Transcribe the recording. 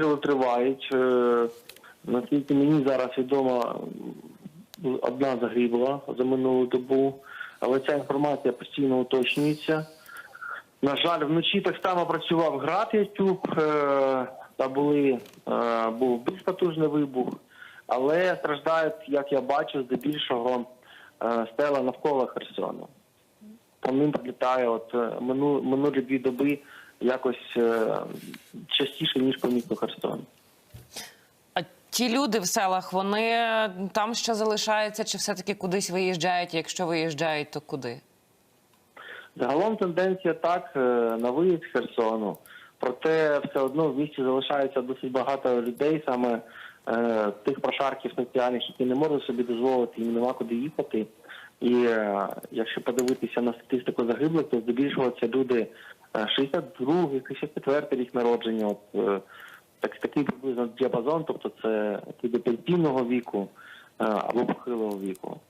обстріли тривають. Е, Наскільки мені зараз відомо, одна загибла за минулу добу, але ця інформація постійно уточнюється. На жаль, вночі так само працював град Ютуб, е, та були, е, був більш потужний вибух, але страждають, як я бачу, здебільшого стела навколо Херсону. По ним прилітає от минулі дві доби якось е, частіше, ніж по місту Херсон. А ті люди в селах, вони там ще залишаються, чи все-таки кудись виїжджають? Якщо виїжджають, то куди? Загалом тенденція так е, на виїзд Херсону. Проте все одно в місті залишається досить багато людей, саме е, тих прошарків соціальних, які не можуть собі дозволити, їм нема куди їхати. І е, якщо подивитися на статистику загиблих, то здебільшого це люди е, 62 64 рік народження. От, е, так, такий приблизно діапазон, тобто це до пенсійного віку е, або похилого віку.